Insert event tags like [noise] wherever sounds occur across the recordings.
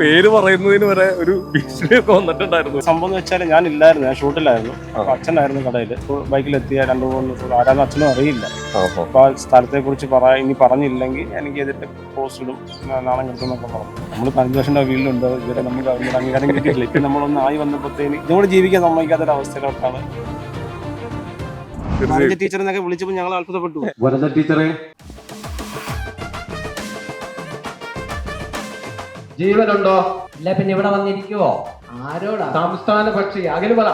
പേര് പറയുന്നതിന് വരെ ഒരു ഭീഷണിയൊക്കെ വന്നിട്ടുണ്ടായിരുന്നു. സംഭവം എന്ന് വെച്ചാൽ ഞാൻ ഇല്ലായിരുന്നു ഞാൻ ഷൂട്ടിലായിരുന്നു അച്ഛനായിരുന്നു കടയിൽ ബൈക്കിലെത്തിയ രണ്ടു മൂന്ന് ദിവസം ആരാന്ന് അച്ഛനും അറിയില്ല. ഓഹോ. അപ്പൊ ആ സ്ഥലത്തെ കുറിച്ച് പറ ഇനി പറഞ്ഞില്ലെങ്കിൽ എനിക്ക് ഇതിന്റെ പോസ്റ്റ് ഇടും നാ- കിട്ടും കിട്ടുമെന്നൊക്കെ പറഞ്ഞു. നമ്മൾ പതിനഞ്ച് വർഷം വീട്ടിലുണ്ട് ഇതുവരെ നമുക്ക് അംഗീകാരം കിട്ടിയിട്ടില്ല. ഇപ്പൊ നമ്മളൊന്ന് ആയി വന്നപ്പോഴത്തേന് ഇതുകൂടെ ജീവിക്കാൻ സമ്മതിക്കാത്തൊരു അവസ്ഥയിലോട്ടാണ്. തീർച്ചയായും. ടീച്ചറിനൊക്കെ വിളിച്ചപ്പോൾ ഞങ്ങൾ അത്ഭുതപ്പെട്ടു. വരദ ടീച്ചറെ ജീവനുണ്ടോ? ഇല്ല പിന്നെ ഇവിടെ വന്നിരിക്കുവോ? ആരോടാ? സംസ്ഥാന പക്ഷി അകൽ പറ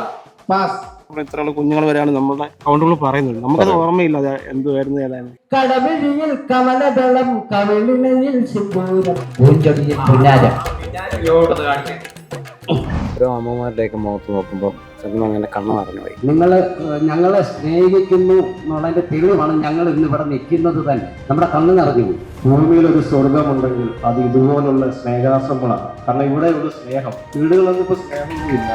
പാസ് ഇവിടെ ഇത്രയുള്ള കുഞ്ഞുങ്ങൾ വരെയാണ് നമ്മുടെ അക്കൗണ്ടുകൾ പറയുന്നത്. നമുക്കത് ഓർമ്മയില്ല അത് എന്തുവായിരുന്നു ഏതായിരുന്നു കടവിഴിയിൽ കമലദളം കവിളിനയിൽ സിന്ദൂരം പൂഞ്ചൊടിയിൽ പുന്നാരം. ഓരോ അമ്മമാരുടെയൊക്കെ മുഖത്ത് നോക്കുമ്പോൾ സത്യം അങ്ങനെ കണ്ണു നിറഞ്ഞു പോയി. നിങ്ങൾ ഞങ്ങളെ സ്നേഹിക്കുന്നു എന്നുള്ളതിന്റെ തെളിവാണ് ഞങ്ങൾ ഇന്ന് ഇവിടെ നിൽക്കുന്നത് തന്നെ. നമ്മുടെ കണ്ണ് നിറഞ്ഞു പോയി. ഭൂമിയിൽ ഒരു സ്വർഗമുണ്ടെങ്കിൽ അത് ഇതുപോലുള്ള സ്നേഹാസങ്ങളാണ് കാരണം ഇവിടെ ഒരു സ്നേഹം. വീടുകളൊന്നും ഇപ്പൊ സ്നേഹമൊന്നുമില്ല.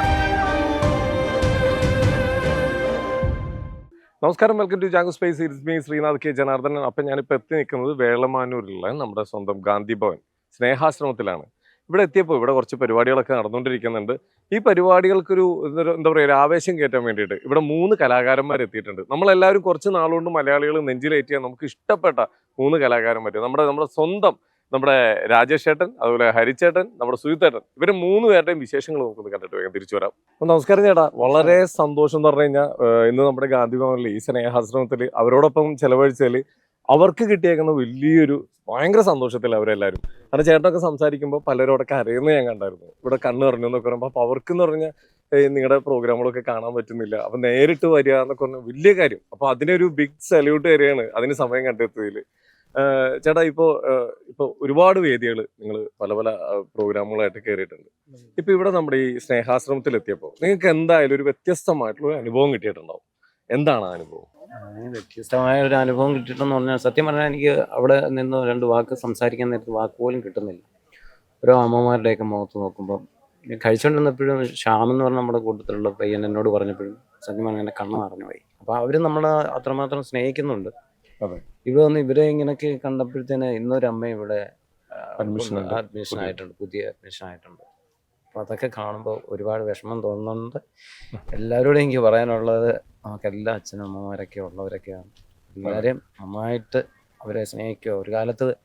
നമസ്കാരം. Welcome to Janku space it's me Sreenath K. Janardhanan. അപ്പം ഞാനിപ്പോൾ എത്തി നിൽക്കുന്നത് വേളമാനൂരിലുള്ള നമ്മുടെ സ്വന്തം ഗാന്ധി ഭവൻ. സ്നേഹാശ്രമത്തിലാണ്. ഇവിടെ എത്തിയപ്പോൾ ഇവിടെ കുറച്ച് പരിപാടികളൊക്കെ നടന്നുകൊണ്ടിരിക്കുന്നുണ്ട്. ഈ പരിപാടികൾക്കൊരു എന്താ പറയുക ഒരു ആവേശം കയറ്റാൻ വേണ്ടിയിട്ട് ഇവിടെ മൂന്ന് കലാകാരന്മാർ എത്തിയിട്ടുണ്ട്. നമ്മളെല്ലാവരും കുറച്ച് നാളുകൊണ്ട് മലയാളികൾ നെഞ്ചിലേറ്റിയ നമുക്ക് ഇഷ്ടപ്പെട്ട മൂന്ന് കലാകാരന്മാർ നമ്മുടെ നമ്മുടെ സ്വന്തം നമ്മുടെ രാജേഷ് ചേട്ടൻ അതുപോലെ ഹരിച്ചേട്ടൻ നമ്മുടെ സുജിത്തേട്ടൻ ഇവരെ മൂന്ന് പേരുടെയും വിശേഷങ്ങൾ നമുക്കൊന്ന് കണ്ടിട്ട് വേഗം തിരിച്ചു വരാം. അപ്പം നമസ്കാരം ചേട്ടാ. വളരെ സന്തോഷം എന്ന് പറഞ്ഞു കഴിഞ്ഞാൽ ഇന്ന് നമ്മുടെ ഗാന്ധി ഭവനിൽ ഈ സ്നേഹാശ്രമത്തിൽ അവരോടൊപ്പം ചെലവഴിച്ചതിൽ അവർക്ക് കിട്ടിയേക്കുന്ന വലിയൊരു ഭയങ്കര സന്തോഷത്തിൽ അവരെല്ലാവരും കാരണം ചേട്ടനൊക്കെ സംസാരിക്കുമ്പോൾ പലരോടൊക്കെ അറിയുന്നത് ഞാൻ കണ്ടായിരുന്നു. ഇവിടെ കണ്ണു പറഞ്ഞു എന്നൊക്കെ പറയുമ്പോൾ അപ്പോൾ അവർക്ക് എന്ന് പറഞ്ഞാൽ നിങ്ങളുടെ പ്രോഗ്രാമുകളൊക്കെ കാണാൻ പറ്റുന്നില്ല. അപ്പം നേരിട്ട് വരിക എന്നൊക്കെ പറഞ്ഞാൽ വലിയ കാര്യം. അപ്പോൾ അതിനൊരു ബിഗ് സല്യൂട്ട് വരികയാണ് അതിന് സമയം കണ്ടെത്തിയതിൽ ചേട്ടാ ഇപ്പോൾ ഇപ്പോൾ ഒരുപാട് വേദികൾ നിങ്ങൾ പല പല പ്രോഗ്രാമുകളായിട്ട് കയറിയിട്ടുണ്ട് ഇപ്പൊ ഇവിടെ നമ്മുടെ ഈ സ്നേഹാശ്രമത്തിൽ എത്തിയപ്പോൾ നിങ്ങൾക്ക് എന്തായാലും ഒരു വ്യത്യസ്തമായിട്ടുള്ള ഒരു അനുഭവം കിട്ടിയിട്ടുണ്ടാവും. എന്താണ് ആ അനുഭവം? അങ്ങനെ വ്യത്യസ്തമായ ഒരു അനുഭവം കിട്ടിയിട്ടെന്ന് പറഞ്ഞാൽ സത്യം പറഞ്ഞാൽ എനിക്ക് അവിടെ നിന്ന് രണ്ട് വാക്ക് സംസാരിക്കാൻ നേരത്ത് വാക്ക് പോലും കിട്ടുന്നില്ല ഓരോ അമ്മമാരുടെയൊക്കെ മുഖത്ത് നോക്കുമ്പോൾ കഴിച്ചുകൊണ്ടിരുന്നപ്പോഴും ശ്യാം എന്ന് പറഞ്ഞ നമ്മുടെ കൂട്ടത്തിലുള്ള പയ്യൻ എന്നോട് പറഞ്ഞപ്പോഴും സത്യം പറഞ്ഞാൽ എന്റെ കണ്ണ് നിറഞ്ഞു പോയി അപ്പോൾ അവർ നമ്മളെ അത്രമാത്രം സ്നേഹിക്കുന്നുണ്ട്. ഇവിടെ വന്ന് ഇവരെ ഇങ്ങനെയൊക്കെ കണ്ടപ്പോഴത്തേന് ഇന്നൊരമ്മ ഇവിടെ. അഡ്മിഷൻ. ആയിട്ടുണ്ട് പുതിയ അഡ്മിഷൻ ആയിട്ടുണ്ട് അപ്പോൾ അതൊക്കെ കാണുമ്പോൾ ഒരുപാട് വിഷമം തോന്നുന്നുണ്ട്. എല്ലാവരോടും എനിക്ക് പറയാനുള്ളത് നമുക്കെല്ലാ അച്ഛനും അമ്മമാരൊക്കെ ഉള്ളവരൊക്കെയാണ്. എല്ലാവരെയും നന്നായിട്ട് അവരെ സ്നേഹിക്കുക. ഒരു കാലത്ത്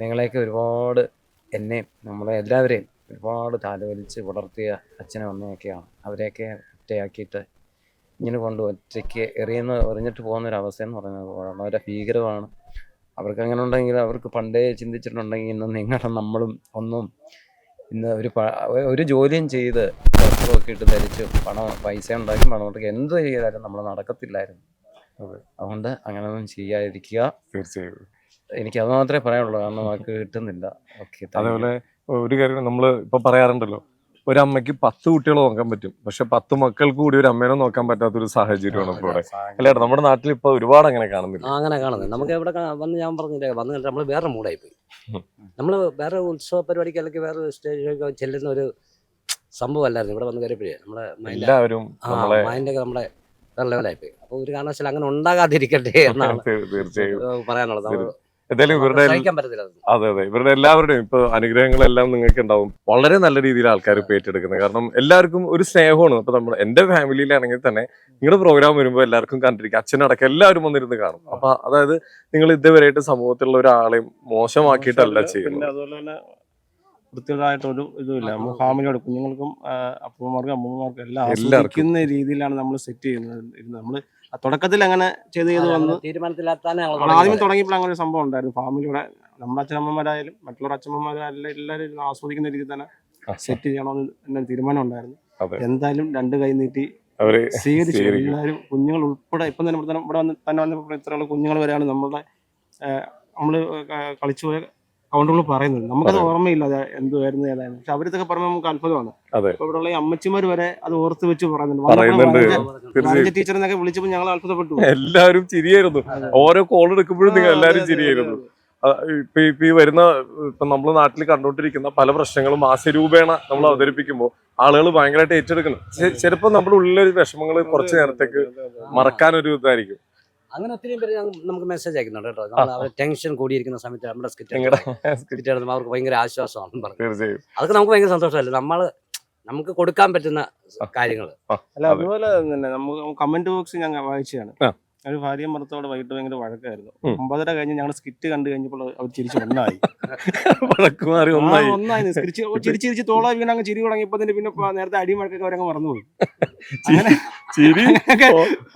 നിങ്ങളെയൊക്കെ ഒരുപാട് എന്നെയും നമ്മളെ എല്ലാവരെയും ഒരുപാട് താലോലിച്ച് വളർത്തിയ അച്ഛനും അമ്മയൊക്കെയാണ്. അവരെയൊക്കെ ഒറ്റയാക്കിയിട്ട് ഇങ്ങനെ കൊണ്ട് ഒറ്റയ്ക്ക് എറിയുന്ന എറിഞ്ഞിട്ട് പോകുന്ന ഒരു അവസ്ഥ എന്ന് പറയുന്നത് വളരെ ഭീകരമാണ്. അവർക്ക് അങ്ങനെ ഉണ്ടെങ്കിൽ അവർക്ക് പണ്ടേ ചിന്തിച്ചിട്ടുണ്ടെങ്കിൽ ഇന്ന് നിങ്ങളും നമ്മളും ഒന്നും ഇന്ന് ഒരു ഒരു ജോലിയും ചെയ്ത് വസ്ത്രമൊക്കെ ഇട്ട് ധരിച്ച് പണം പൈസ ഉണ്ടാക്കി പണം ഉണ്ടാക്കി എന്ത് ചെയ്താലും നമ്മൾ നടക്കത്തില്ലായിരുന്നു. അതുകൊണ്ട് അതുകൊണ്ട് അങ്ങനെയൊന്നും ചെയ്യാതിരിക്കുക. തീർച്ചയായും. എനിക്ക് അത് മാത്രമേ പറയാനുള്ളൂ. കാരണം നമുക്ക് കിട്ടുന്നില്ല. ഓക്കെ അതേപോലെ ഒരു കാര്യം നമ്മൾ ഇപ്പൊ പറയാറുണ്ടല്ലോ. ഒരു അമ്മയ്ക്ക് പത്ത് കുട്ടികളെ നോക്കാൻ പറ്റും. പക്ഷെ പത്ത് മക്കൾക്ക് കൂടി ഒരു അമ്മേനെ നോക്കാൻ പറ്റാത്ത ഒരു സാഹചര്യമാണ് ഇപ്പോൾ ഇവിടെ. അല്ലേ നമ്മുടെ നാട്ടിൽ ഇപ്പൊ ഒരുപാട് അങ്ങനെ കാണുന്നില്ല? അങ്ങനെ കാണുന്നത് നമുക്ക് എവിടെ വന്ന് ഞാൻ പറഞ്ഞില്ലേ വന്ന് നമ്മൾ വേറെ മൂടായി പോയി. നമ്മൾ വേറെ ഉത്സവ പരിപാടിക്ക് അല്ലെങ്കിൽ വേറെ സ്റ്റേജിലേക്ക് ചെല്ലുന്ന ഒരു സംഭവമല്ലായിരുന്നു. ഇവിടെ വന്ന് കയറിയപ്പോഴേ നമ്മുടെ എല്ലാവരും മൈൻഡൊക്കെ നമ്മുടെ വേറെ ലെവലായി പോയി അപ്പോൾ ഒരു കാരണവശാലും അങ്ങനെ ഉണ്ടാകാതിരിക്കട്ടെ എന്നാണ് [laughs] തീർച്ചയായും. പറയാനുള്ളത്. നമ്മൾ എന്തായാലും ഇവരുടെ അതെ. അതെ ഇവരുടെ എല്ലാവരുടെയും ഇപ്പൊ അനുഗ്രഹങ്ങളെല്ലാം നിങ്ങൾക്ക് ഉണ്ടാവും വളരെ നല്ല രീതിയിൽ ആൾക്കാർ ഇപ്പൊ ഏറ്റെടുക്കുന്നത്. കാരണം എല്ലാവർക്കും ഒരു സ്നേഹമാണ്. ഇപ്പൊ നമ്മൾ എന്റെ ഫാമിലിയിലാണെങ്കിൽ തന്നെ നിങ്ങളുടെ പ്രോഗ്രാം വരുമ്പോൾ എല്ലാവർക്കും കണ്ടിരിക്കും. അച്ഛനടക്കം എല്ലാവരും വന്നിരുന്ന് കാണും. അപ്പൊ അതായത് നിങ്ങൾ ഇതുവരെയായിട്ട് സമൂഹത്തിലുള്ള ഒരാളെയും മോശമാക്കിയിട്ടല്ല ചെയ്യുന്നത്. അതുപോലെ തന്നെ വൃത്തികേടായിട്ടൊരു ഇതുമില്ല നമ്മൾ ഫാമിലിയോട് കുഞ്ഞുങ്ങൾക്കും അപ്പൂമാർക്കും അമ്മൂമ്മമാർക്കും എല്ലാം. ആസ്വദിക്കുന്ന രീതിയിലാണ് നമ്മൾ സെറ്റ് ചെയ്യുന്നത്. നമ്മൾ തുടക്കത്തിൽ അങ്ങനെ ചെയ്ത് ചെയ്ത് വന്ന് തീരുമാനത്തിലെത്താനേ ആദ്യം തുടങ്ങിയപ്പോൾ അങ്ങനെ ഒരു സംഭവം ഉണ്ടായിരുന്നു. ഫാമിലിയുടെ നമ്മുടെ അച്ഛനമ്മമാരായാലും മറ്റുള്ള അച്ഛനമ്മമാരായാലും എല്ലാവരും ആസ്വദിക്കുന്ന രീതിയിൽ തന്നെ സെറ്റ് ചെയ്യണമെന്ന് എന്നൊരു തീരുമാനം ഉണ്ടായിരുന്നു. എന്തായാലും രണ്ട് കൈ നീട്ടി അവർ സ്വീകരിച്ചു. എല്ലാവരും കുഞ്ഞുങ്ങൾ ഉൾപ്പെടെ ഇപ്പം തന്നെ ഇവിടെ തന്നെ ഇവിടെ വന്ന് തന്നെ വന്നപ്പോൾ ഇത്രയുള്ള കുഞ്ഞുങ്ങൾ വരെയാണ് നമ്മളുടെ നമ്മൾ കളിച്ചു പോയ കൗണ്ടുകൾ പറയുന്നത് നമുക്കത്. ഓർമ്മയില്ല അത് എന്തുവായിരുന്നു ഏതായിരുന്നു. പക്ഷെ അവരിതൊക്കെ പറയുമ്പോൾ നമുക്ക് അത്ഭുതമാണ്. അതെ. ഇപ്പൊ ഇവിടെയുള്ള ഈ അമ്മച്ചിമാർ വരെ അത് ഓർത്ത് വെച്ച് പറയുന്നുണ്ട്. പറയുന്നുണ്ട്. എന്നൊക്കെ തീർച്ചയായും. ടീച്ചറിനൊക്കെ വിളിച്ചപ്പോൾ ഞങ്ങൾ അത്ഭുതപ്പെട്ടു എല്ലാവരും ചിരിയായിരുന്നു. ഓരോ കോൾ എടുക്കുമ്പോഴും നിങ്ങൾ എല്ലാവരും ചിരിയായിരുന്നു. ഇപ്പൊ ഇപ്പൊ ഈ വരുന്ന ഇപ്പൊ നമ്മൾ നാട്ടിൽ കണ്ടുകൊണ്ടിരിക്കുന്ന പല പ്രശ്നങ്ങളും മാസരൂപേണ നമ്മൾ അവതരിപ്പിക്കുമ്പോൾ ആളുകൾ ഭയങ്കരമായിട്ട് ഏറ്റെടുക്കണം ചിലപ്പോൾ നമ്മുടെ ഉള്ളിലൊരു വിഷമങ്ങൾ കുറച്ച് നേരത്തേക്ക് മറക്കാനൊരു ഇതായിരിക്കും. അങ്ങനെ ഒത്തിരി പേര് നമുക്ക് മെസ്സേജ് അയക്കുന്നുണ്ട് കേട്ടോ. നമ്മൾ അവർ ടെൻഷൻ കൂടിയിരിക്കുന്ന സമയത്ത് നമ്മുടെ സ്കിറ്റ് [laughs] അവർക്ക് ഭയങ്കര ആശ്വാസമാണ് പറഞ്ഞു. തീർച്ചയായും. അതൊക്കെ നമുക്ക് ഭയങ്കര സന്തോഷമല്ലേ? നമ്മൾ നമുക്ക് കൊടുക്കാൻ പറ്റുന്ന കാര്യങ്ങൾ അല്ല അതെ. അതുപോലെ തന്നെ നമുക്ക് കമന്റ് ബോക്സ് ഞാൻ വായിച്ചതാണ്. ഒരു ഭാര്യയും ഭർത്താവോട് വൈകിട്ട് ഭയങ്കര വഴക്കായിരുന്നു. ഒമ്പതര കഴിഞ്ഞ് ഞങ്ങൾ സ്കിറ്റ് കണ്ടു കഴിഞ്ഞപ്പോൾ അവർ ചിരിച്ച് ഒന്നായി. [laughs] വഴക്ക് മാറി ഒന്നായി. ഒന്നായി. [laughs] ചിരിച്ച് ചിരിച്ച് തോള വീണ് അങ്ങ് ചിരി തുടങ്ങിയപ്പോ പിന്നെ നേരത്തെ അടിമഴക്കൊക്കെ അവരങ്ങ് മറന്നുപോയി. ചിരി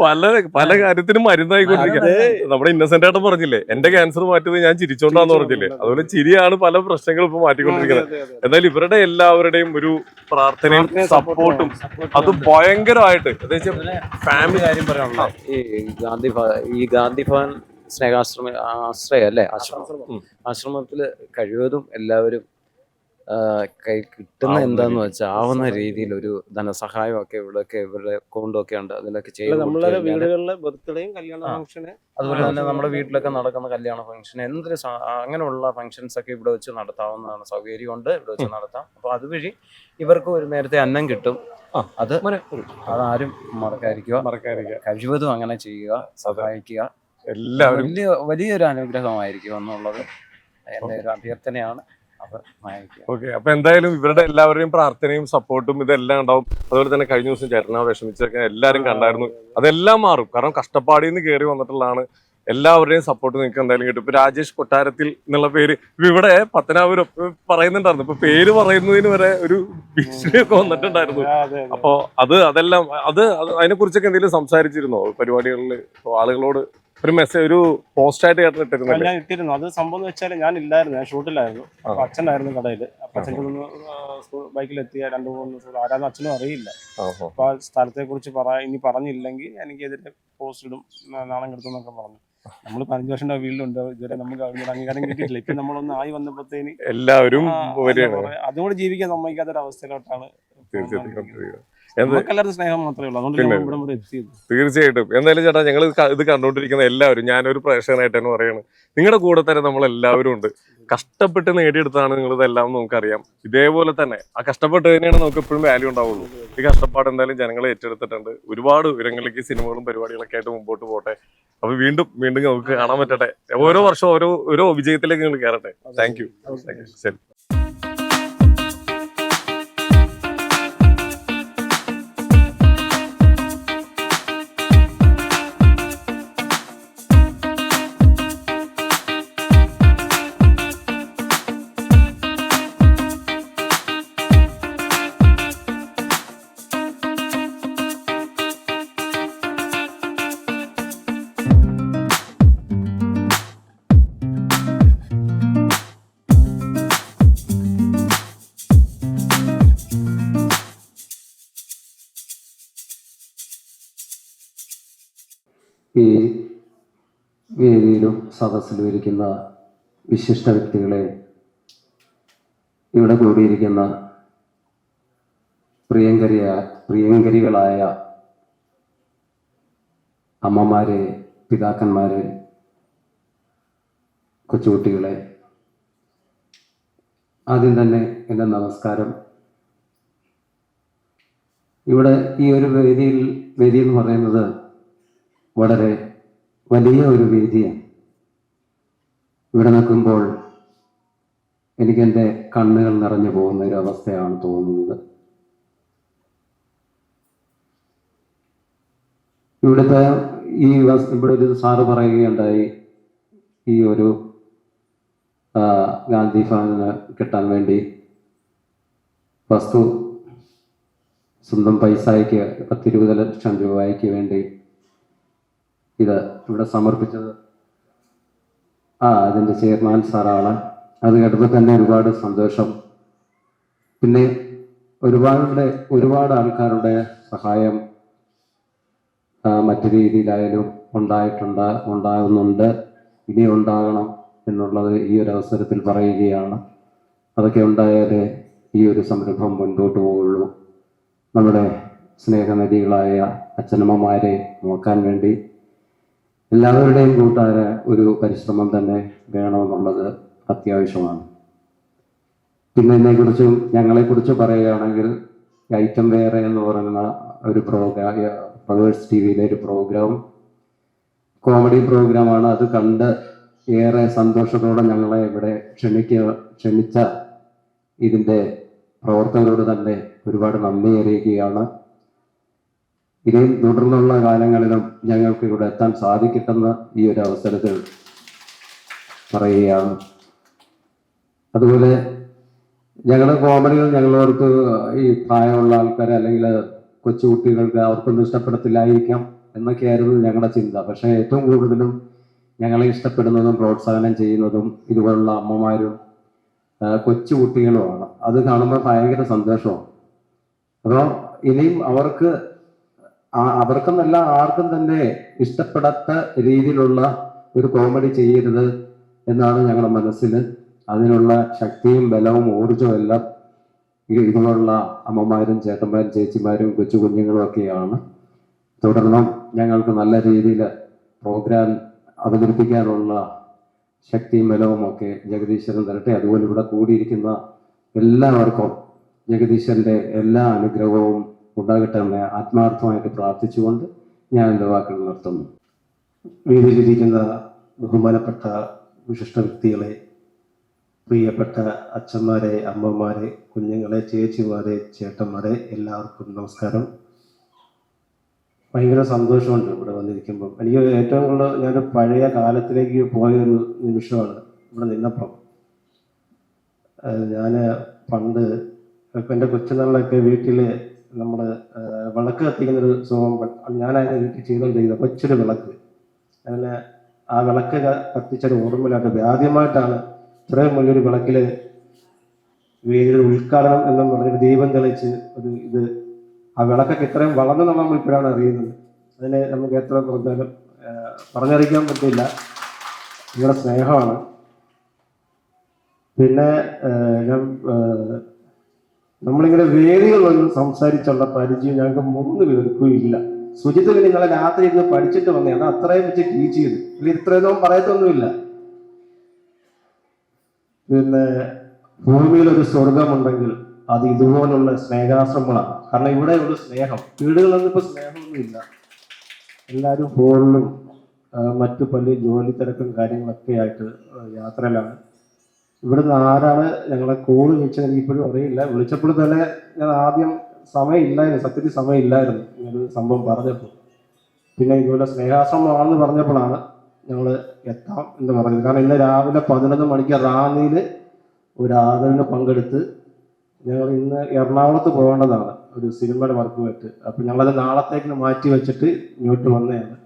പല പല കാര്യത്തിനും മരുന്നായിക്കൊണ്ടിരിക്കുക നമ്മുടെ ഇന്നസെന്റ് ആയിട്ട് പറഞ്ഞില്ലേ എന്റെ ക്യാൻസർ മാറ്റിയത് ഞാൻ ചിരിച്ചോണ്ടാന്ന് പറഞ്ഞില്ലേ? അതുപോലെ ചിരിയാണ് പല പ്രശ്നങ്ങളും ഇപ്പൊ മാറ്റിക്കൊണ്ടിരിക്കുന്നത്. എന്നാൽ ഇവരുടെ എല്ലാവരുടെയും ഒരു പ്രാർത്ഥനയും സപ്പോർട്ടും അത് ഭയങ്കരമായിട്ട്. ഫാമിലി കാര്യം പറയാനുള്ള ഈ ഗാന്ധി ഈ ഗാന്ധി ഭവൻ സ്നേഹാശ്രമ ആശ്രയം അല്ലേ? ആശ്രമം. ആശ്രമത്തിൽ കഴിവതും എല്ലാവരും കൈ കിട്ടുന്ന എന്താന്ന് വെച്ചാൽ ആവുന്ന രീതിയിൽ ഒരു ധനസഹായം ഒക്കെ ഇവിടെയൊക്കെ ഇവരുടെ കൊണ്ടൊക്കെ ഉണ്ട്. അതിലൊക്കെ ആ. അതുപോലെ തന്നെ നമ്മുടെ വീട്ടിലൊക്കെ നടക്കുന്ന കല്യാണ ഫംഗ്ഷൻ എന്തൊരു അങ്ങനെയുള്ള ഫംഗ്ഷൻസ് ഒക്കെ ഇവിടെ വെച്ച് നടത്താവുന്നതാണ്. സൗകര്യമുണ്ട് ഇവിടെ വെച്ച് നടത്താം. അപ്പൊ അതുവഴി ഇവർക്ക് ഒരു നേരത്തെ അന്നം കിട്ടും. ആ. അത് അതാരും മറക്കാതിരിക്കുക. മറക്കാതിരിക്കുക. കഴിവതും അങ്ങനെ ചെയ്യുക സഹായിക്കുക. എല്ലാവരും. വലിയ വലിയൊരു അനുഗ്രഹമായിരിക്കും എന്നുള്ളത് എന്റെ ഒരു അഭ്യർത്ഥനയാണ്. ഓക്കെ അപ്പൊ എന്തായാലും ഇവരുടെ എല്ലാവരുടെയും പ്രാർത്ഥനയും സപ്പോർട്ടും ഇതെല്ലാം ഉണ്ടാവും. അതുപോലെ തന്നെ കഴിഞ്ഞ ദിവസം ചേട്ടനാ വിഷമിച്ചൊക്കെ എല്ലാവരും കണ്ടായിരുന്നു. അതെല്ലാം മാറും. കാരണം കഷ്ടപ്പാടിൽ നിന്ന് കയറി വന്നിട്ടുള്ളതാണ് എല്ലാവരുടെയും സപ്പോർട്ട് നിങ്ങൾക്ക് എന്തായാലും കിട്ടും. ഇപ്പൊ രാജേഷ് കൊട്ടാരത്തിൽ എന്നുള്ള പേര് ഇപ്പൊ ഇവിടെ പത്തനാപുരം പറയുന്നുണ്ടായിരുന്നു. ഇപ്പൊ പേര് പറയുന്നതിന് വരെ ഒരു ഭീഷണിയൊക്കെ വന്നിട്ടുണ്ടായിരുന്നു. അപ്പോ അത് അതെല്ലാം അത് അതിനെ കുറിച്ചൊക്കെ എന്തെങ്കിലും സംസാരിച്ചിരുന്നോ? പരിപാടികളിൽ ആളുകളോട് ഒരു മെസ്സേജ് ഒരു പോസ്റ്റ് ആയിട്ട് കേട്ടിട്ടിരുന്നു ഞാൻ ഇട്ടിരുന്നു. അത് സംഭവം വെച്ചാൽ ഞാൻ ഇല്ലായിരുന്നു. ഞാൻ ഷൂട്ടിലായിരുന്നു. അപ്പൊ അച്ഛനായിരുന്നു കടയിൽ അപ്പൊ അച്ഛന്റെ ബൈക്കിൽ ബൈക്കിലെത്തിയ രണ്ട് മൂന്ന് ദിവസം ആരാന്ന് അച്ഛനും അറിയില്ല. അപ്പൊ ആ സ്ഥലത്തെ കുറിച്ച് പറ ഇനി പറഞ്ഞില്ലെങ്കിൽ എനിക്കെതിരെ പോസ്റ്റ് ഇടും നാണം കെടുത്തുന്നൊക്കെ പറഞ്ഞു. നമ്മൾ പതിനഞ്ച് വർഷം ഫീൽഡുണ്ട് ഇതുവരെ നമുക്ക് അവിടെ അംഗീകാരം കിട്ടിയിട്ടില്ല. ഇപ്പൊ നമ്മളൊന്ന് ആയി വന്നപ്പോഴത്തേന് എല്ലാവരും അതുകൊണ്ട് ജീവിക്കാൻ സമ്മതിക്കാത്തൊരു അവസ്ഥയിലോട്ടാണ് തീർച്ചയായിട്ടും സ്നേഹം മാത്രമേ ഉള്ളൂ. അതുകൊണ്ട് തീർച്ചയായിട്ടും. എന്തായാലും ചേട്ടാ ഞങ്ങൾ ഇത് കണ്ടുകൊണ്ടിരിക്കുന്ന എല്ലാവരും ഞാനൊരു പ്രേക്ഷകനായിട്ട് തന്നെ പറയാണ്. നിങ്ങളുടെ കൂടെ തന്നെ നമ്മൾ എല്ലാവരും ഉണ്ട്. കഷ്ടപ്പെട്ട് നേടിയെടുത്താണ് നിങ്ങൾ ഇതെല്ലാം നമുക്കറിയാം. ഇതേപോലെ തന്നെ ആ കഷ്ടപ്പെട്ട് തന്നെയാണ് നമുക്ക് എപ്പോഴും വാല്യൂ ഉണ്ടാവുള്ളൂ. ഈ കഷ്ടപ്പാട് എന്തായാലും ജനങ്ങളെ ഏറ്റെടുത്തിട്ടുണ്ട്. ഒരുപാട് ഉയരങ്ങളിലേക്ക് സിനിമകളും പരിപാടികളൊക്കെ ആയിട്ട് മുമ്പോട്ട് പോട്ടെ. അപ്പൊ വീണ്ടും വീണ്ടും നമുക്ക് കാണാൻ പറ്റട്ടെ. ഓരോ വർഷം ഓരോ ഓരോ വിജയത്തിലേക്ക് നിങ്ങൾ കയറട്ടെ താങ്ക് യു ശരി. സദസ്സിലും ഇരിക്കുന്ന വിശിഷ്ട വ്യക്തികളെ ഇവിടെ കൂടിയിരിക്കുന്ന പ്രിയങ്കരിയ പ്രിയങ്കരികളായ അമ്മമാരെ പിതാക്കന്മാരെ കൊച്ചുകുട്ടികളെ ആദ്യം തന്നെ എന്റെ നമസ്കാരം. ഇവിടെ ഈ ഒരു വേദിയിൽ വേദി എന്ന് പറയുന്നത് വളരെ വലിയ ഒരു വേദിയാണ്. ഇവിടെ നിൽക്കുമ്പോൾ എനിക്കെന്റെ കണ്ണുകൾ നിറഞ്ഞു പോകുന്ന ഒരു അവസ്ഥയാണ് തോന്നുന്നത്. ഇവിടുത്തെ ഈ ഇവിടെ ഒരു സാറ് പറയുകയുണ്ടായി ഈ ഒരു ഗാന്ധി ഭവന് കിട്ടാൻ വേണ്ടി വസ്തു സ്വന്തം പൈസയ്ക്ക് പത്തിരുപത് ലക്ഷം രൂപയ്ക്ക് വേണ്ടി ഇത് ഇവിടെ സമർപ്പിച്ചത് ആ അതിന്റെ ചെയർമാൻ സാറാണ്. അത് കേട്ടപ്പോൾ തന്നെ ഒരുപാട് സന്തോഷം. പിന്നെ ഒരുപാട് ഒരുപാട് ആൾക്കാരുടെ സഹായം മറ്റു രീതിയിലായാലും ഉണ്ടായിട്ടുണ്ട് ഉണ്ടാകുന്നുണ്ട്. ഇനി ഉണ്ടാകണം എന്നുള്ളത് ഈ ഒരു അവസരത്തിൽ പറയുകയാണ്. അതൊക്കെ ഉണ്ടായാലേ ഈ ഒരു സംരംഭം മുൻപോട്ട് പോവുള്ളൂ. നമ്മുടെ സ്നേഹനദികളായ അച്ഛനമ്മമാരെ നോക്കാൻ വേണ്ടി എല്ലാവരുടെയും കൂട്ടായ ഒരു പരിശ്രമം തന്നെ വേണമെന്നുള്ളത് അത്യാവശ്യമാണ്. പിന്നെ എന്നെക്കുറിച്ചും ഞങ്ങളെക്കുറിച്ച് പറയുകയാണെങ്കിൽ ഐറ്റം വേറെ എന്ന് പറയുന്ന ഒരു പ്രോഗ്രാം ഫ്ലവേഴ്സ് ടി വിയിലെ ഒരു പ്രോഗ്രാം കോമഡി പ്രോഗ്രാമാണ്. അത് കണ്ട് ഏറെ സന്തോഷത്തോടെ ഞങ്ങളെ ഇവിടെ ക്ഷണിക്ക ക്ഷണിച്ച ഇതിന്റെ പ്രവർത്തകരോട് തന്നെ ഒരുപാട് നന്ദി അറിയിക്കുകയാണ്. ഇനിയും തുടർന്നുള്ള കാലങ്ങളിലും ഞങ്ങൾക്ക് ഇവിടെ എത്താൻ സാധിക്കട്ടെന്ന് ഈ ഒരു അവസരത്തിൽ പറയുകയാണ്. അതുപോലെ ഞങ്ങളുടെ കോമഡികൾ ഞങ്ങളവർക്ക് ഈ പ്രായമുള്ള ആൾക്കാർ അല്ലെങ്കിൽ കൊച്ചുകുട്ടികൾക്ക് അവർക്കൊന്നും ഇഷ്ടപ്പെടത്തില്ലായിരിക്കാം എന്നൊക്കെയായിരുന്നു ഞങ്ങളുടെ ചിന്ത. പക്ഷേ ഏറ്റവും കൂടുതലും ഞങ്ങളെ ഇഷ്ടപ്പെടുന്നതും പ്രോത്സാഹനം ചെയ്യുന്നതും ഇതുപോലുള്ള അമ്മമാരും കൊച്ചുകുട്ടികളുമാണ്. അത് കാണുമ്പോൾ ഭയങ്കര സന്തോഷമാണ്. അപ്പോൾ ഇനിയും അവർക്ക് അവർക്കെന്നല്ല ആർക്കും തന്നെ ഇഷ്ടപ്പെടാത്ത രീതിയിലുള്ള ഒരു കോമഡി ചെയ്യരുത് എന്നാണ് ഞങ്ങളുടെ മനസ്സിൽ അതിനുള്ള ശക്തിയും ബലവും ഊർജവും എല്ലാം ഇതുപോലുള്ള അമ്മമാരും ചേട്ടന്മാരും ചേച്ചിമാരും കൊച്ചു കുഞ്ഞുങ്ങളും ഒക്കെയാണ്. തുടർന്നും ഞങ്ങൾക്ക് നല്ല രീതിയിൽ പ്രോഗ്രാം അവതരിപ്പിക്കാനുള്ള ശക്തിയും ബലവും ഒക്കെ ജഗദീശ്വരൻ തരട്ടെ. അതുപോലെ ഇവിടെ കൂടിയിരിക്കുന്ന എല്ലാവർക്കും ജഗദീശ്വരന്റെ എല്ലാ അനുഗ്രഹവും ഉണ്ടാകട്ടെ എന്ന് ആത്മാർത്ഥമായിട്ട് പ്രാർത്ഥിച്ചുകൊണ്ട് ഞാൻ എന്റെ വാക്കുകൾ നിർത്തുന്നു. വേദിയിലിരിക്കുന്ന ബഹുമാനപ്പെട്ട വിശിഷ്ട വ്യക്തികളെ പ്രിയപ്പെട്ട അച്ഛന്മാരെ അമ്മമാരെ കുഞ്ഞുങ്ങളെ ചേച്ചിമാരെ ചേട്ടന്മാരെ എല്ലാവർക്കും നമസ്കാരം. ഭയങ്കര സന്തോഷമുണ്ട് ഇവിടെ വന്നിരിക്കുമ്പോൾ എനിക്ക് ഏറ്റവും കൂടുതൽ ഞാൻ പഴയ കാലത്തിലേക്ക് പോയ ഒരു നിമിഷമാണ് ഇവിടെ നിന്നപ്പം. ഞാൻ പണ്ട് എന്റെ കൊച്ചുനാളിലൊക്കെ വീട്ടിൽ നമ്മൾ വിളക്ക് കത്തിക്കുന്നൊരു ഞാൻ അതിന്റെ വീട്ടിൽ ചെയ്തുകൊണ്ടിരിക്കുന്നത് കൊച്ചൊരു വിളക്ക്. അങ്ങനെ ആ വിളക്ക് കത്തിച്ചൊരു ഓർമ്മയിലായിട്ട് ആദ്യമായിട്ടാണ് ഇത്രയും വലിയൊരു വിളക്കിൽ വേദിയുടെ ഉദ്ഘാടനം എന്നും പറഞ്ഞൊരു ദീപം തെളിച്ച് ഒരു ഇത് ആ വിളക്കൊക്കെ ഇത്രയും വളർന്നു നമ്മൾ ഇപ്പോഴാണ് അറിയുന്നത്. അതിനെ നമുക്ക് എത്ര പറഞ്ഞാലും പറഞ്ഞറിയിക്കാൻ പറ്റില്ല. നിങ്ങളുടെ സ്നേഹമാണ്. പിന്നെ ഞാൻ നമ്മളിങ്ങനെ വേദികൾ വന്ന് സംസാരിച്ചുള്ള പരിചയം ഞങ്ങൾക്ക് മൂന്ന് പേർക്കും ഇല്ല ഇന്നലെ രാത്രി ഇരുന്ന് പഠിച്ചിട്ട് വന്നേ. അത് അത്രയും വെച്ച് ടീച്ച് ചെയ്തു. ഇല്ല ഇത്രയൊന്നും പറയത്തൊന്നുമില്ല. പിന്നെ ഭൂമിയിൽ ഒരു സ്വർഗമുണ്ടെങ്കിൽ അത് ഇതുപോലുള്ള സ്നേഹാശ്രമങ്ങളാണ്. കാരണം ഇവിടെ ഒരു സ്നേഹം. വീടുകളൊന്നും ഇപ്പൊ സ്നേഹമൊന്നുമില്ല. എല്ലാവരും ഫോണിലും മറ്റു പല ജോലി തിരക്കും കാര്യങ്ങളൊക്കെ ആയിട്ട് യാത്രയിലാണ്. ഇവിടുന്ന് ആരാണ് ഞങ്ങളെ കോൾ വിളിച്ചത് എനിക്കിപ്പോഴും അറിയില്ല. വിളിച്ചപ്പോൾ തന്നെ ഞാൻ ആദ്യം സമയമില്ലായിരുന്നു സത്യത്തിൽ സമയമില്ലായിരുന്നു ഇങ്ങനൊരു സംഭവം പറഞ്ഞപ്പോൾ. പിന്നെ ഇതുപോലെ സ്നേഹാശ്രമമാണെന്ന് പറഞ്ഞപ്പോഴാണ് ഞങ്ങൾ എത്താം എന്ന് പറഞ്ഞത്. കാരണം ഇന്ന് രാവിലെ പതിനൊന്ന് മണിക്ക് റാന്നിയിൽ ഒരു ആദരവിന് പങ്കെടുത്ത് ഞങ്ങൾ ഇന്ന് എറണാകുളത്ത് പോകേണ്ടതാണ്. ഒരു സിനിമയുടെ വർക്കുമായിട്ട് അപ്പം ഞങ്ങളത് നാളത്തേക്ക് മാറ്റി വെച്ചിട്ട് ഇങ്ങോട്ട് വന്നതാണ്.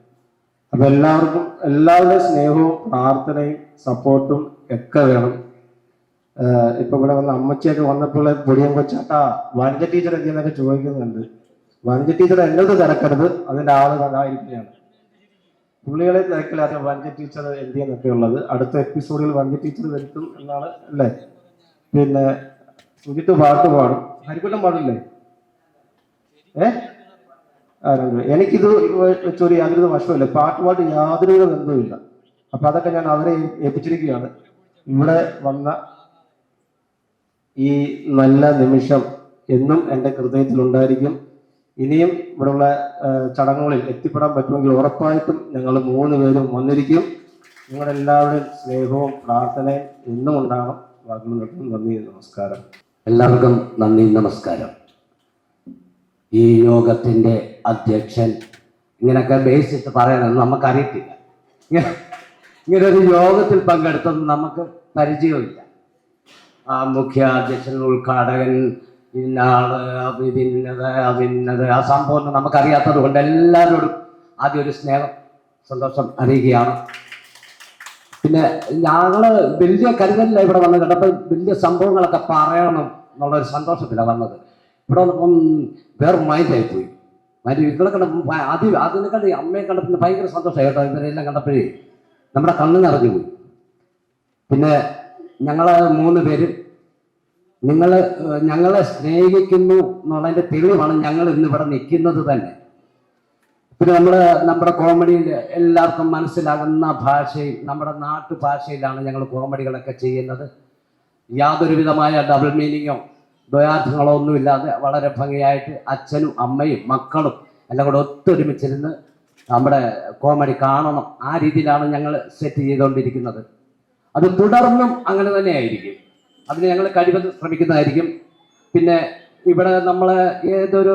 അപ്പം എല്ലാവർക്കും എല്ലാവരുടെ സ്നേഹവും പ്രാർത്ഥനയും സപ്പോർട്ടും ഒക്കെ വേണം. ഇപ്പൊ ഇവിടെ വന്ന അമ്മച്ചിയൊക്കെ വന്നപ്പോൾ പൊടിയൻ കൊച്ചാട്ടാ വനജ ടീച്ചർ എന്തിനൊക്കെ ചോദിക്കുന്നുണ്ട്. വനജ ടീച്ചർ എന്നത് തിരക്കരുത് അതിന്റെ ആൾ കഥായിരിക്കുകയാണ് പുള്ളികളെ തിരക്കില്ലാത്ത വനജ ടീച്ചർ എന്തിയെന്നൊക്കെ ഉള്ളത്. അടുത്ത എപ്പിസോഡിൽ വനജ ടീച്ചർ വരുത്തും എന്നാണ് അല്ലേ? പിന്നെ സുജിത്ത് പാട്ട് പാടും. ഹരിക്കുട്ടം പാടില്ലേ? ഏ. എനിക്കിത് വെച്ചൊരു യാതൊരു വശമില്ല പാട്ടുപാട്ട് യാതൊരു ബന്ധവുമില്ല. അപ്പൊ അതൊക്കെ ഞാൻ അവരെ ഏൽപ്പിച്ചിരിക്കുകയാണ്. ഇവിടെ വന്ന ഈ നല്ല നിമിഷം എന്നും എന്റെ ഹൃദയത്തിൽ ഉണ്ടായിരിക്കും ഇനിയും ഇവിടെയുള്ള ചടങ്ങുകളിൽ എത്തിപ്പെടാൻ പറ്റുമെങ്കിൽ ഉറപ്പായിട്ടും ഞങ്ങൾ മൂന്ന് പേരും വന്നിരിക്കും. നിങ്ങളെല്ലാവരുടെയും സ്നേഹവും പ്രാർത്ഥനയും എന്നും ഉണ്ടാകണം. വാക്കുകൾ നിർത്തുന്നു നന്ദി നമസ്കാരം. എല്ലാവർക്കും നന്ദി നമസ്കാരം. ഈ യോഗത്തിന്റെ അധ്യക്ഷൻ ഇങ്ങനെയൊക്കെ ബേസിട്ട് പറയണമെന്ന് നമുക്കറിയത്തില്ല. ഇങ്ങനെ ഇങ്ങനെ ഒരു യോഗത്തിൽ പങ്കെടുത്തത് നമുക്ക് പരിചയമില്ല. മുഖ്യ അധ്യക്ഷൻ ഉദ്ഘാടകൻ ഇന്നാൾ അഭിന്നത് ആ സംഭവം നമുക്കറിയാത്തത് കൊണ്ട് എല്ലാവരോടും ആദ്യം ഒരു സ്നേഹം സന്തോഷം അറിയുകയാണ് പിന്നെ ഞങ്ങൾ വലിയ കരുതലില്ല ഇവിടെ വന്നത് കണ്ടപ്പോൾ വലിയ സംഭവങ്ങളൊക്കെ പറയണം എന്നുള്ള ഒരു സന്തോഷത്തിലാണ് വന്നത്. ഇവിടെ വന്നപ്പം വേറെ മൈൻഡായി പോയി. മറ്റു ഇവിടെ കണ്ടപ്പോൾ അതി ആദ്യം കണ്ട് അമ്മയെ കണ്ടപ്പോൾ ഭയങ്കര സന്തോഷമായി കേട്ടോ. ഇവരെല്ലാം കണ്ടപ്പോഴേ നമ്മുടെ കണ്ണ് നിറഞ്ഞു പോയി. പിന്നെ ഞങ്ങൾ മൂന്ന് പേര്. നിങ്ങൾ ഞങ്ങളെ സ്നേഹിക്കുന്നു എന്നുള്ളതിന്റെ തെളിവാണ് ഞങ്ങൾ ഇന്ന് ഇവിടെ നിൽക്കുന്നത് തന്നെ. പിന്നെ നമ്മൾ നമ്മുടെ കോമഡിയിൽ എല്ലാവർക്കും മനസ്സിലാകുന്ന ഭാഷയിൽ നമ്മുടെ നാട്ടുഭാഷയിലാണ് ഞങ്ങൾ കോമഡികളൊക്കെ ചെയ്യുന്നത്. യാതൊരു വിധമായ ഡബിൾ മീനിങ്ങോ ദ്വയാർത്ഥങ്ങളോ ഒന്നുമില്ലാതെ വളരെ ഭംഗിയായിട്ട് അച്ഛനും അമ്മയും മക്കളും എല്ലാം കൂടെ ഒത്തൊരുമിച്ചിരുന്ന് നമ്മുടെ കോമഡി കാണണം. ആ രീതിയിലാണ് ഞങ്ങൾ സെറ്റ് ചെയ്തുകൊണ്ടിരിക്കുന്നത്. അത് തുടർന്നും അങ്ങനെ തന്നെ ആയിരിക്കും അതിന് ഞങ്ങൾ കഴിവത് ശ്രമിക്കുന്നതായിരിക്കും. പിന്നെ ഇവിടെ നമ്മൾ ഏതൊരു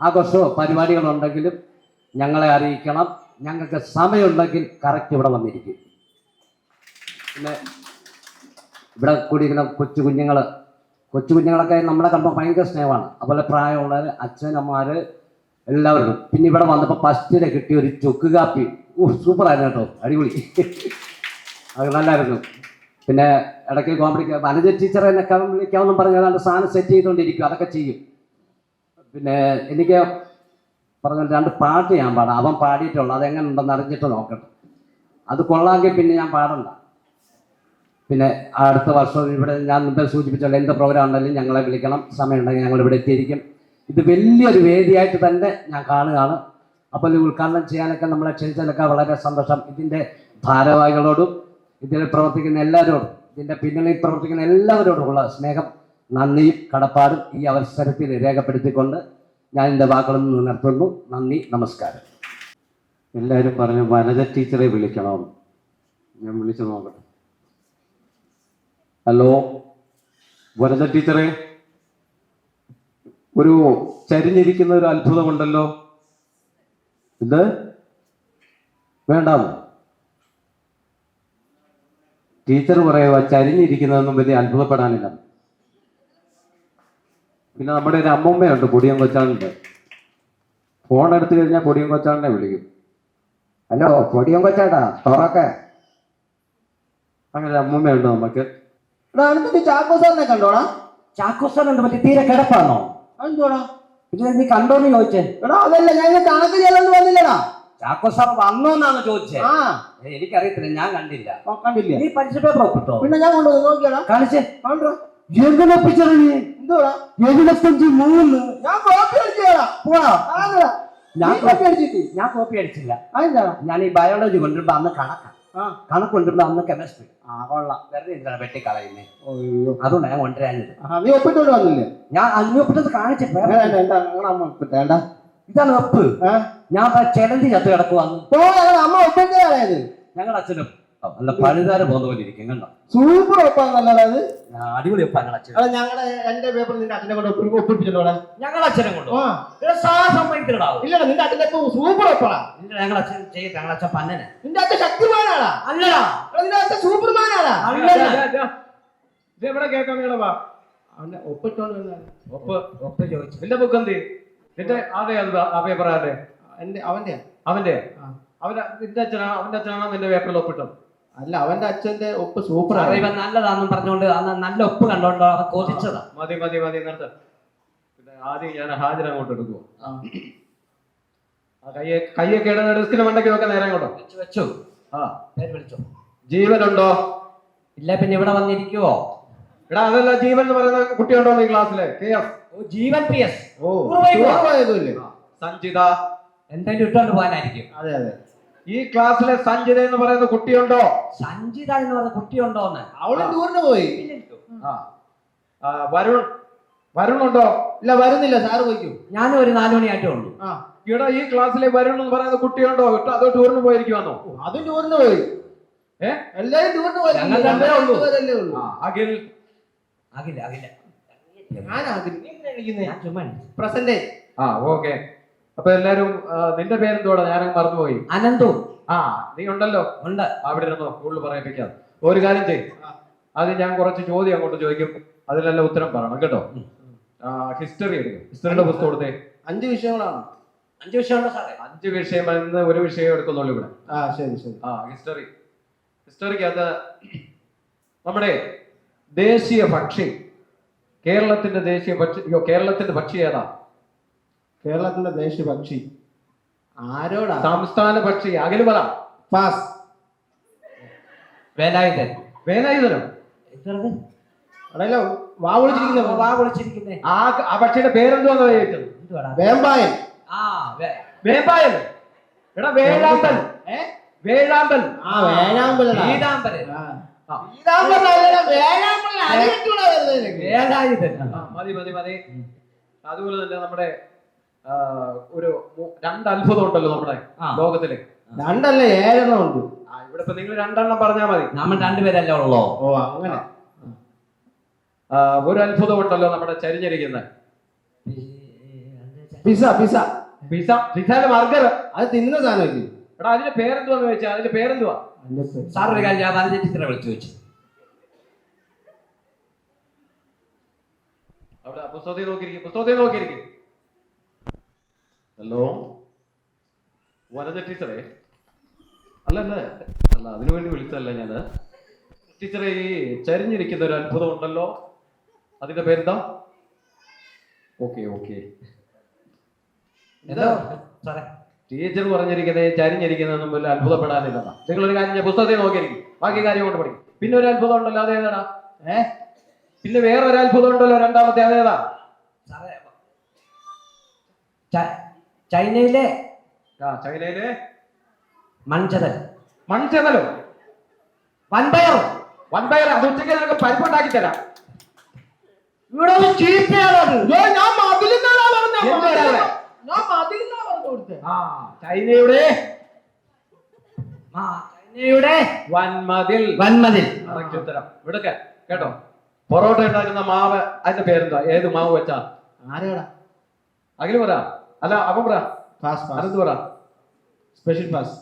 ആഘോഷമോ പരിപാടികളോ ഉണ്ടെങ്കിലും ഞങ്ങളെ അറിയിക്കണം. ഞങ്ങൾക്ക് സമയമുണ്ടെങ്കിൽ കറക്റ്റ് ഇവിടെ വന്നിരിക്കും. പിന്നെ ഇവിടെ കൂടിയിരിക്കുന്ന കൊച്ചു കുഞ്ഞുങ്ങൾ കൊച്ചു കുഞ്ഞുങ്ങളൊക്കെ നമ്മളെ കണ്ടപ്പോൾ ഭയങ്കര സ്നേഹമാണ്. അതുപോലെ പ്രായമുള്ളവർ അച്ഛനമ്മമാർ എല്ലാവരും പിന്നെ ഇവിടെ വന്നപ്പോൾ ഫസ്റ്റിലെ കിട്ടിയ ഒരു ചുക്ക് കാപ്പി. ഓ സൂപ്പറായിരുന്നു കേട്ടോ. അടിപൊളി. അത് നല്ലായിരുന്നു. പിന്നെ ഇടയ്ക്ക് കോമഡിക്ക് അനജ ടീച്ചർ എന്നെ വിളിക്കാമെന്നും പറഞ്ഞ് ഏതാണ്ട് സാധനം സെറ്റ് ചെയ്തുകൊണ്ടിരിക്കും അതൊക്കെ ചെയ്യും. പിന്നെ എനിക്ക് പറഞ്ഞ രണ്ട് പാട്ട് ഞാൻ പാടാം. അവൻ പാടിയിട്ടുള്ളൂ. അതെങ്ങനെ ഉണ്ടെന്ന് അറിഞ്ഞിട്ട് നോക്കട്ടെ. അത് കൊള്ളാമെങ്കിൽ പിന്നെ ഞാൻ പാടണ്ട. പിന്നെ അടുത്ത വർഷം ഇവിടെ ഞാൻ മുമ്പേ സൂചിപ്പിച്ചുള്ള എന്ത് പ്രോഗ്രാം ഉണ്ടെങ്കിലും ഞങ്ങളെ വിളിക്കണം. സമയമുണ്ടെങ്കിൽ ഞങ്ങൾ ഇവിടെ എത്തിയിരിക്കും. ഇത് വലിയൊരു വേദിയായിട്ട് തന്നെ ഞാൻ കാണുകയാണ്. അപ്പോൾ ഉദ്ഘാടനം ചെയ്യാനൊക്കെ നമ്മളെ ക്ഷണിച്ചതിലൊക്കെ വളരെ സന്തോഷം. ഇതിന്റെ ഭാരവാഹികളോടും ഇതിൽ പ്രവർത്തിക്കുന്ന എല്ലാവരോടും ഇതിന്റെ പിന്നണിയിൽ പ്രവർത്തിക്കുന്ന എല്ലാവരോടുമുള്ള സ്നേഹം നന്ദിയും കടപ്പാടും ഈ അവസരത്തിൽ രേഖപ്പെടുത്തിക്കൊണ്ട് ഞാൻ എന്റെ വാക്കുകളിൽ നിന്ന് നിർത്തുന്നു. നന്ദി നമസ്കാരം. എല്ലാവരും പറഞ്ഞു വനജ ടീച്ചറെ വിളിക്കണം? ഞാൻ വിളിച്ചു നോക്കട്ടെ. ഹലോ വനജ ടീച്ചറെ ഒരു ചരിഞ്ഞിരിക്കുന്ന ഒരു അത്ഭുതമുണ്ടല്ലോ. ഇത് വേണ്ടാമോ? ടീച്ചർ പറയുക ചരിഞ്ഞിരിക്കുന്നതൊന്നും വലിയ അത്ഭുതപ്പെടാനില്ല. പിന്നെ നമ്മുടെ ഒരു അമ്മമ്മയുണ്ട് പൊടിയം കൊച്ചാണ്ട് ഫോൺ എടുത്തു കഴിഞ്ഞാൽ പൊടിയം കൊച്ചാളിനെ വിളിക്കും. ഹലോ പൊടിയം കൊച്ചാട്ടാ തുറക്ക. അങ്ങനെ അമ്മമ്മയുണ്ട് നമുക്ക്. ചാക്കോസാറിനെ കണ്ടോടാ? ചാക്കോസ്ഥാനുണ്ട് മറ്റേ തീരെ കിടപ്പാണോ എന്തോടാ പിന്നെ നീ കണ്ടോന്ന് ചോദിച്ചേ. എടാ അതല്ല ഞാൻ കണക്ക് ചെയ്യാൻ വന്നില്ലടാ. ചാക്കോ സാർ വന്നു എന്നാണ് ചോദിച്ചത് ആ എനിക്കറിയത്തില്ല ഞാൻ കണ്ടില്ല. കണ്ടില്ലേ. നീ പലിശ പേപ്പർ ഒപ്പിട്ടോ? പിന്നെ ഞാൻ കൊണ്ടുവന്ന് നോക്കിയടാ. കാണിച്ചേ. കണ്ടോ? എങ്ങനെ ഒപ്പിച്ചത് നീ? എന്തോടാ? എഴുപത്തഞ്ച് മൂന്ന്. ഞാൻ കോപ്പി അടിച്ചതാ പോടാ. ആന്നടാ ഞാൻ നീ കോപ്പി അടിച്ചിട്ട് ഞാൻ കോപ്പി അടിച്ചില്ല. ഞാൻ ഈ ബയോളജി കൊണ്ടുവരുമ്പോ അന്ന് കണക്കാ. കണക്ക് കൊണ്ടുവരുമ്പോ അന്ന് കെമിസ്ട്രി ആ കൊള്ളാം. വെറുതെ എന്തിനാണ് വെട്ടിക്കളയുന്നേ? അയ്യോ. അതുകൊണ്ടാണ് ഞാൻ കൊണ്ടുവരാഞ്ഞത്. നീ ഒപ്പിട്ടോണ്ട് വന്നില്ലേ? ഞാൻ അഞ്ഞൂറ്റത് കാണിച്ചേ വേണ്ട എന്താ ഞങ്ങളുടെ അമ്മ ഒപ്പിട്ടേണ്ട ഇതാണ് വെപ്പ് ഞാൻ ചെലന്തി ചത്ത് കിടക്കുവാന്ന് അമ്മ ഒപ്പിട്ടേ കളയത്. ഞങ്ങളുടെ അച്ഛനും നല്ല പഴുതാര പോകുന്ന ഇരിക്കും കണ്ടോ? സൂപ്പർ ഞാൻ അടിപൊളി അച്ഛൻ ഞങ്ങളുടെ എന്റെ പേപ്പർ നിന്റെ അച്ഛനെ കൊണ്ട് ഞങ്ങളുടെ അച്ഛനെ ഇല്ലടാ നിന്റെ സൂപ്പർ ഒപ്പടാ ഞങ്ങളുടെ അച്ഛൻ ചെയ്യട്ടെ ഞങ്ങളുടെ അച്ഛൻ പന്നനെ. നിന്റെ അച്ഛൻ അല്ലടാ. നിന്റെ അച്ഛൻ സൂപ്പർമാനാടാ ഇത് എവിടെ കേൾക്കാൻ വേണവാ അവന്റെ ഒപ്പിട്ടോണ്ട് വന്നതാണ്. ഒപ്പ് ഒപ്പ് ചോദിച്ചു. നിന്റെ ബുക്ക് എന്ത്? നിന്റെ അതെ അത് ആ പേപ്പർ ആരുടെ എന്റെ അവന്റെ. അവന്റെ. അവന്റെ നിന്റെ അച്ഛനാ അവന്റെ അച്ഛനാണോ നിന്റെ പേപ്പറിൽ ഒപ്പിട്ടത്? അല്ല അവന്റെ അച്ഛന്റെ ഒപ്പ് സൂപ്പർ സാറേ ഇവൻ നല്ലതാണെന്നും പറഞ്ഞുകൊണ്ട് അന്ന് നല്ല ഒപ്പ് കണ്ടോണ്ടോ അവൻ കൊതിച്ചതാ മതി മതി മതി നിർത്ത. പിന്നെ ആദ്യം ഞാൻ ഹാജർ അങ്ങോട്ട് എടുക്കുവോ? ആ. കയ്യെ കയ്യൊക്കെ ഇടുന്ന ഡെസ്കിന് മണ്ടയ്ക്ക് നോക്കാൻ നേരം കൊണ്ടോ? വെച്ചു വെച്ചു. ആ. പേര് വിളിച്ചോ? ജീവനുണ്ടോ? ഇല്ല പിന്നെ ഇവിടെ വന്നിരിക്കുവോ? എടാ അതല്ല ജീവൻ എന്ന് പറയുന്ന കുട്ടിയുണ്ടോ ഈ ക്ലാസ്സിലെ K F Jeevan P S ഓ പോയതുമില്ലേ സഞ്ജിത. എന്തായാലും ഇട്ടോണ്ട് പോകാനായിരിക്കും. അതെ അതെ. ഈ ക്ലാസ്സിലെ സഞ്ജിത എന്ന് പറയുന്ന കുട്ടിയുണ്ടോ? സഞ്ജിത എന്ന് പറയുന്ന കുട്ടിയുണ്ടോ എന്ന്? അവൾ. ടൂറിന് പോയി. ആ. ആ, വരുൺ. വരുൺ ഉണ്ടോ ഇല്ല വരുന്നില്ല സാറ് പോയിക്കും. ഞാനും ഒരു നാലു മണിയായിട്ടേ ഉള്ളൂ. ഇവിടെ ഈ ക്ലാസ്സിലെ വരുൺ എന്ന് പറയുന്ന കുട്ടിയുണ്ടോ? ഇട്ടോ അതോ ടൂറിന് പോയിരിക്കുവാന്നോ? അതും ടൂറിന് പോയി. ഏഹ് എല്ലാരും ടൂറിന് പോയി. അഖിൽ. അഖിൽ അഖില ഞാൻ ചുമ്മാ പ്രസന്റ് ആ ഓക്കെ അപ്പൊ എല്ലാരും നിന്റെ പേരെന്തോടാ ഞാനും മറന്നുപോയി. അനന്തു. ആ നീ ഉണ്ടല്ലോ. ഉണ്ട്. അവിടെ ഇരുന്നോ. കൂടുതൽ പറയിപ്പിക്കാം ഒരു കാര്യം ചെയ്യും. അത് ഞാൻ കുറച്ച് ചോദ്യം അങ്ങോട്ട് ചോദിക്കും. അതിലെല്ലാം ഉത്തരം പറയണം കേട്ടോ? ഹിസ്റ്ററി എടുക്കും. ഹിസ്റ്ററിയുടെ പുസ്തകം കൊടുത്തേ അഞ്ച് വിഷയങ്ങളാണ്. അഞ്ച് വിഷയമുണ്ടോ സാറേ? അഞ്ച് വിഷയം എന്ന് ഒരു വിഷയം എടുക്കുന്നുള്ളൂ ഇവിടെ. ആ ശരി ശരി. ആ ഹിസ്റ്ററി ഹിസ്റ്ററിക്കകത്ത് നമ്മുടെ ദേശീയ പക്ഷി. കേരളത്തിന്റെ ദേശീയ പക്ഷി അയ്യോ കേരളത്തിന്റെ പക്ഷി ഏതാ? കേരളത്തിന്റെ ദേശീയ പക്ഷി. ആരോടാ? സംസ്ഥാന പക്ഷി അഖിൽ പറ. പാസ്. വേലായുധൻ. വേലായുധനോ? എന്താണ്? അടല്ലോ വാ വിളിച്ചിരിക്കുന്ന. വാ വിളിച്ചിരിക്കുന്നേ. ആ ആ പക്ഷിയുടെ പേരെന്തുവാന്ന് ചോദിച്ചത് വേമ്പായൻ. ആ വേ- വേമ്പായൻ. എടാ വേഴാമ്പൽ. ഏ? വേഴാമ്പൽ. ആ വേലാമ്പലടാ പീതാംബരൻ. മതി മതി മതി. അതുപോലെ തന്നെ നമ്മുടെ ഒരു രണ്ട് അത്ഭുതം ഉണ്ടല്ലോ നമ്മുടെ. ലോകത്തിൽ. രണ്ടല്ല ഏഴെണ്ണം ഉണ്ട്. ഇവിടെ ഇപ്പൊ നിങ്ങൾ രണ്ടെണ്ണം പറഞ്ഞാൽ മതി. നമ്മൾ രണ്ടുപേരല്ലോ ഉള്ളോ? ഓ അങ്ങനെ. ഒരു അത്ഭുതം ഉണ്ടല്ലോ നമ്മുടെ ചരിഞ്ഞിരിക്കുന്ന. Pisa Pisa. പിസ പിസയുടെ ബർഗർ. അത് തിന്ന സാധനം എടാ അതിന്റെ പേരെന്തുവാന്ന് ചോദിച്ചാൽ അതിന്റെ പേരെന്തുവാ? ഒരു കാര്യം ഞാൻ പറഞ്ഞ ടീച്ചറെ വിളിച്ചു ചോദിച്ചു അവിടെ പുസ്തകത്തിൽ നോക്കിയിരിക്കും പുസ്തകത്തിൽ നോക്കിയിരിക്കും. ഹലോ? വനജ ടീച്ചറേ? അല്ല അല്ല അല്ല അതിനു വേണ്ടി വിളിച്ചതല്ല ഞാൻ ടീച്ചറെ ഈ ചരിഞ്ഞിരിക്കുന്ന ഒരു അത്ഭുതം ഉണ്ടല്ലോ. അതിന്റെ പേരെന്താ? Okay okay. എന്താ? സാറേ. ടീച്ചർ പറഞ്ഞിരിക്കുന്നത് ചരിഞ്ഞിരിക്കുന്നത് ചരിഞ്ഞിരിക്കുന്നതൊന്നും വലിയ അത്ഭുതപ്പെടാനില്ലെന്നാ നിങ്ങൾ ഒരു കാര്യം പുസ്തകത്തിൽ നോക്കിയിരിക്കും. ബാക്കി കാര്യം കൊണ്ട് പഠിക്കും. പിന്നെ ഒരു അത്ഭുതം ഉണ്ടല്ലോ അതേതാണ് ഏ? പിന്നെ വേറെ ഒരു അത്ഭുതം ഉണ്ടല്ലോ രണ്ടാമത്തെ അതേതാ ചൈനയിലെ ആ ചൈനയിലെ? മൺചതൽ മൺചതലോ വൻപയറോ? വൻപയർ അത് ഉച്ചയ്ക്ക് നിനക്ക് പരിപ്പുണ്ടാക്കി തരാം. ഇവിടെ അയ്യോ, ഞാൻ മതിലിന്നാണാ പറഞ്ഞെ? ഞാൻ മതിലിന്നാ ആ ചൈനയുടെ? ആ ചൈനയുടെ? വൻമതിൽ. വൻമതിൽ. കറക്റ്റ് ഉത്തരം. ഇവിടുക്കെ കേട്ടോ? പൊറോട്ട ഉണ്ടാക്കുന്ന മാവ് അതിന്റെ പേരെന്താ ഏത് മാവ് വെച്ചാ? ആരാടാ? അഖിൽ പറ. അല്ല അവൻ പറ. പാസ് അനന്ത് പറ? സ്പെഷ്യൽ പാസ്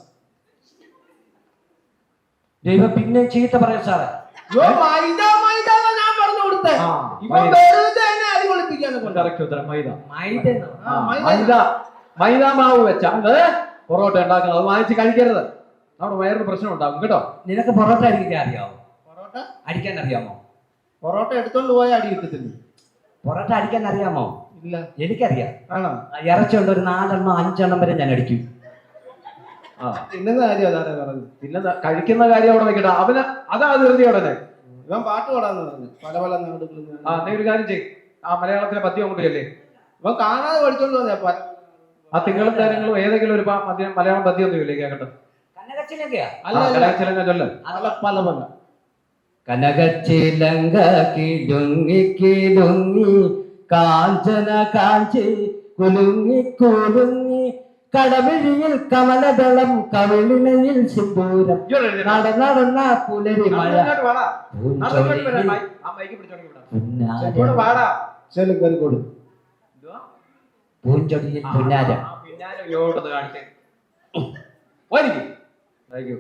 ദൈവം പിന്നെ ചീത്ത പറയാം സാറേ. മൈദ മൈദ എന്നാ ഞാൻ പറഞ്ഞു കൊടുത്തേ ആ, ഇവൻ മൈദ. വെറുതെ എന്നെ അരി കൊളിപ്പിക്കാന്ന് കൊണ്ട് കറക്റ്റ് ഉത്തരം മൈദ മൈദ ആ, മൈദ. മൈദ മൈദ മാവ് വെച്ചാണ് പൊറോട്ട ഉണ്ടാക്കുന്നത്. അത് വാങ്ങിച്ച് കഴിക്കരുത്. നമ്മുടെ വയറിന് പ്രശ്നം ഉണ്ടാകും കേട്ടോ? നിനക്ക് പൊറോട്ട അടിക്കാൻ അറിയാമോ പൊറോട്ട? അടിക്കാൻ അറിയാമോ? പൊറോട്ട എടുത്തോണ്ട് പോയ അടി കിട്ടത്തില്ല? പൊറോട്ട അടിക്കാൻ അറിയാമോ? ഇല്ല. എനിക്കറിയാം. ആണോ? ആ ഇറച്ചി ഒരു നാലെണ്ണം അഞ്ചെണ്ണം വരെ ഞാൻ അടിക്കും. ആ. തിന്നുന്ന കാര്യം അതാണ് പറഞ്ഞത്? പിന്നെ കഴിക്കുന്ന കാര്യം അവിടെ വെക്കട്ടെ. അവന് അതാ ധൃതി അവിടെ. ഇവൻ പാട്ട് പാടാന്ന് പറഞ്ഞു. പല പല നാടുകളിൽ ആ നീ ഒരു കാര്യം ചെയ്യും. ആ മലയാളത്തിലെ പദ്യം അങ്ങോട്ട് ഇവൻ കാണാതെ പഠിച്ചോണ്ട് വന്നേ ആ തിങ്കളും കാര്യങ്ങളും ഏതെങ്കിലും ഒരു മദ്യം മലയാളം പദ്യം ഒന്നും ഇല്ലേ കേട്ടോ പല പല. കനകച്ചിലങ്ക കിലുങ്ങി കിലുങ്ങി കാഞ്ചന കാഞ്ചി കുലുങ്ങി കുലുങ്ങി കടവിഴിയിൽ കമലദളം കവിളിനയിൽ സിന്ദൂരം നട നടന്ന പുലരി മഴ. പൂഞ്ചൊടിയിൽ പുന്നാരം. പാടാ ചെലു കറിക്കോട് പൂഞ്ചൊടിയിൽ പുന്നാരം പിന്നാലെ. കാണിച്ചേ. Thank you